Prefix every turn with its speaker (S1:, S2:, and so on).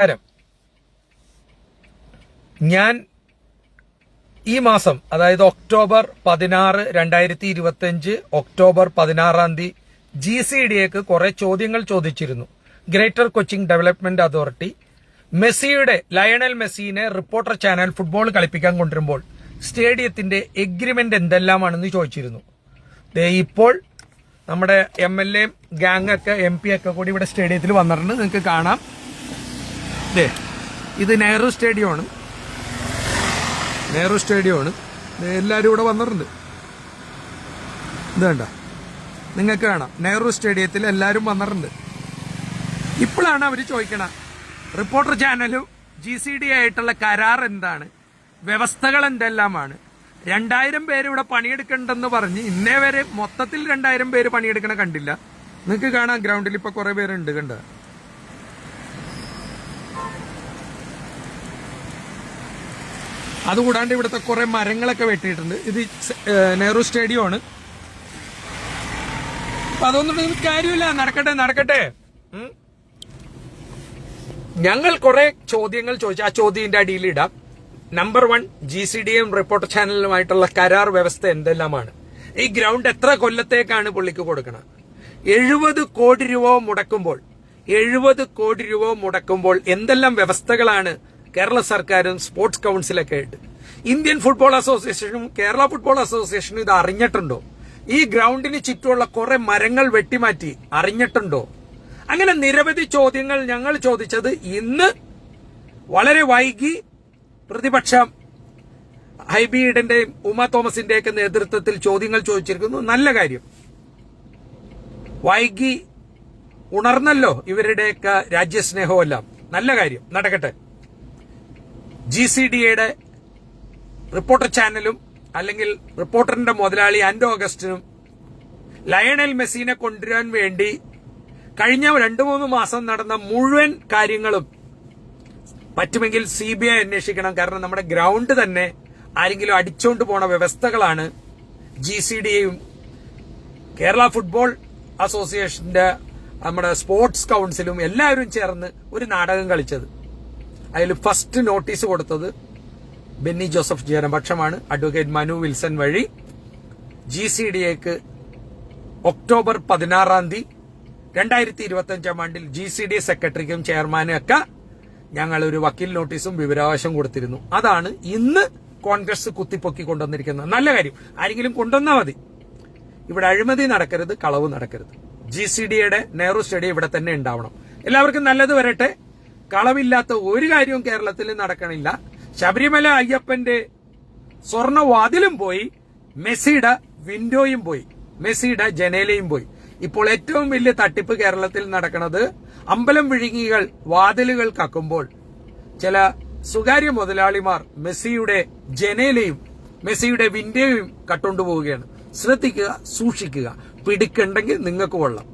S1: നമസ്കാരം ഞാൻ ഈ മാസം അതായത് ഒക്ടോബർ പതിനാറ് രണ്ടായിരത്തി ഇരുപത്തിയഞ്ച് ഒക്ടോബർ പതിനാറാം തീയതി ജി സി ഡിയേക്ക് കുറെ ചോദ്യങ്ങൾ ചോദിച്ചിരുന്നു. ഗ്രേറ്റർ കൊച്ചിങ് ഡെവലപ്മെന്റ് അതോറിറ്റി മെസ്സിയുടെ ലയണൽ മെസ്സിനെ റിപ്പോർട്ടർ ചാനൽ ഫുട്ബോൾ കളിപ്പിക്കാൻ കൊണ്ടുവരുമ്പോൾ സ്റ്റേഡിയത്തിന്റെ എഗ്രിമെന്റ് എന്തെല്ലാമാണെന്ന് ചോദിച്ചിരുന്നു. ഇപ്പോൾ നമ്മുടെ എം എൽ എ ഗാങ് ഒക്കെ എം പി ഒക്കെ കൂടി ഇവിടെ സ്റ്റേഡിയത്തിൽ വന്നിട്ടുണ്ട്. നിങ്ങൾക്ക് കാണാം. ഇത് നെഹ്റു സ്റ്റേഡിയമാണ്. നെഹ്റു സ്റ്റേഡിയമാണ്. എല്ലാവരും ഇവിടെ വന്നിട്ടുണ്ട്. ഇത് കണ്ട നിങ്ങൾക്ക് കാണാം. നെഹ്റു സ്റ്റേഡിയത്തിൽ എല്ലാവരും വന്നിട്ടുണ്ട്. ഇപ്പോഴാണ് അവർ ചോദിക്കണ റിപ്പോർട്ടർ ചാനലും ജി സി ഡി ആയിട്ടുള്ള കരാർ എന്താണ്? വ്യവസ്ഥകൾ എന്തെല്ലാമാണ്? രണ്ടായിരം പേര് ഇവിടെ പണിയെടുക്കണ്ടെന്ന് പറഞ്ഞ് ഇന്നേ വരെ മൊത്തത്തിൽ രണ്ടായിരം പേര് പണിയെടുക്കണ കണ്ടില്ല. നിങ്ങൾക്ക് കാണാം ഗ്രൗണ്ടിൽ ഇപ്പൊ കുറെ പേരുണ്ട് കണ്ട? അതുകൂടാണ്ട് ഇവിടുത്തെ കുറെ മരങ്ങളൊക്കെ വെട്ടിയിട്ടുണ്ട്. ഇത് നെഹ്റു സ്റ്റേഡിയമാണ് അപ്പൊ അതൊന്നും കാര്യമില്ല. നടക്കട്ടെ നടക്കട്ടെ. ഞങ്ങൾ കുറെ ചോദ്യങ്ങൾ ചോദിച്ചു. ആ ചോദ്യത്തിന്റെ അടിയിൽ ഇടാം. Number one G C D M reporter ചാനലുമായിട്ടുള്ള കരാർ വ്യവസ്ഥ എന്തെല്ലാമാണ്? ഈ ഗ്രൗണ്ട് എത്ര കൊല്ലത്തേക്കാണ് പുള്ളിക്ക് കൊടുക്കണം എഴുപത് കോടി രൂപ മുടക്കുമ്പോൾ എഴുപത് കോടി രൂപ മുടക്കുമ്പോൾ എന്തെല്ലാം വ്യവസ്ഥകളാണ് കേരള സർക്കാരും സ്പോർട്സ് കൗൺസിലൊക്കെ ആയിട്ട്. ഇന്ത്യൻ ഫുട്ബോൾ അസോസിയേഷനും കേരള ഫുട്ബോൾ അസോസിയേഷനും ഇത് അറിഞ്ഞിട്ടുണ്ടോ? ഈ ഗ്രൗണ്ടിന് ചുറ്റുമുള്ള കുറെ മരങ്ങൾ വെട്ടിമാറ്റി അറിഞ്ഞിട്ടുണ്ടോ? അങ്ങനെ നിരവധി ചോദ്യങ്ങൾ ഞങ്ങൾ ചോദിച്ചത് ഇന്ന് വളരെ വൈകി പ്രതിപക്ഷം ഹൈബി ഈഡന്റെയും ഉമ തോമസിന്റെയൊക്കെ നേതൃത്വത്തിൽ ചോദ്യങ്ങൾ ചോദിച്ചിരിക്കുന്നു. നല്ല കാര്യം. വൈകി ഉണർന്നല്ലോ ഇവരുടെയൊക്കെ രാജ്യസ്നേഹമെല്ലാം. നല്ല കാര്യം. നടക്കട്ടെ. ജി സി ഡി എയുടെ റിപ്പോർട്ടർ ചാനലും അല്ലെങ്കിൽ റിപ്പോർട്ടറിന്റെ മുതലാളി ആൻഡോ അഗസ്റ്റിനും ലയണൽ മെസ്സിനെ കൊണ്ടുവരാൻ വേണ്ടി കഴിഞ്ഞ രണ്ടു മൂന്ന് മാസം നടന്ന മുഴുവൻ കാര്യങ്ങളും പറ്റുമെങ്കിൽ സി ബി ഐ അന്വേഷിക്കണം. കാരണം നമ്മുടെ ഗ്രൗണ്ട് തന്നെ ആരെങ്കിലും അടിച്ചുകൊണ്ട് പോണ വ്യവസ്ഥകളാണ് ജി സി ഡിയും കേരള ഫുട്ബോൾ അസോസിയേഷന്റെ നമ്മുടെ സ്പോർട്സ് കൗൺസിലും എല്ലാവരും ചേർന്ന് ഒരു നാടകം കളിച്ചത്. അതിൽ ഫസ്റ്റ് നോട്ടീസ് കൊടുത്തത് ബെന്നി ജോസഫ് ജനപക്ഷമാണ്. അഡ്വക്കേറ്റ് മനു വിൽസൺ വഴി. ജി സി ഡിയേക്ക് ഒക്ടോബർ പതിനാറാം തീയതി രണ്ടായിരത്തി ഇരുപത്തി അഞ്ചാം ആണ്ടിൽ ജി സി ഡി സെക്രട്ടറിക്കും ചെയർമാനും ഒക്കെ ഞങ്ങൾ ഒരു വക്കീൽ നോട്ടീസും വിവരാവകാശം കൊടുത്തിരുന്നു. അതാണ് ഇന്ന് കോൺഗ്രസ് കുത്തിപ്പൊക്കി കൊണ്ടുവന്നിരിക്കുന്നത്. നല്ല കാര്യം. ആരെങ്കിലും കൊണ്ടുവന്നാൽ മതി. ഇവിടെ അഴിമതി നടക്കരുത് കളവ് നടക്കരുത്. ജി സി ഡിയുടെ നെഹ്റു സ്റ്റഡി ഇവിടെ തന്നെ ഉണ്ടാവണം. എല്ലാവർക്കും നല്ലത് വരട്ടെ. കളവില്ലാത്ത ഒരു കാര്യവും കേരളത്തിൽ നടക്കണില്ല. ശബരിമല അയ്യപ്പന്റെ സ്വർണവാതിലും പോയി മെസ്സിയുടെ വിൻഡോയും പോയി മെസ്സിയുടെ ജനേലയും പോയി. ഇപ്പോൾ ഏറ്റവും വലിയ തട്ടിപ്പ് കേരളത്തിൽ നടക്കുന്നത് അമ്പലം വിഴുങ്ങികൾ വാതിലുകൾ കക്കുമ്പോൾ ചില സ്വകാര്യ മുതലാളിമാർ മെസ്സിയുടെ ജനേലയും മെസ്സിയുടെ വിൻഡോയും കട്ടുകൊണ്ടുപോവുകയാണ് ശ്രദ്ധിക്കുക സൂക്ഷിക്കുക. പിടിക്കണ്ടെങ്കിൽ നിങ്ങൾക്ക് കൊള്ളാം.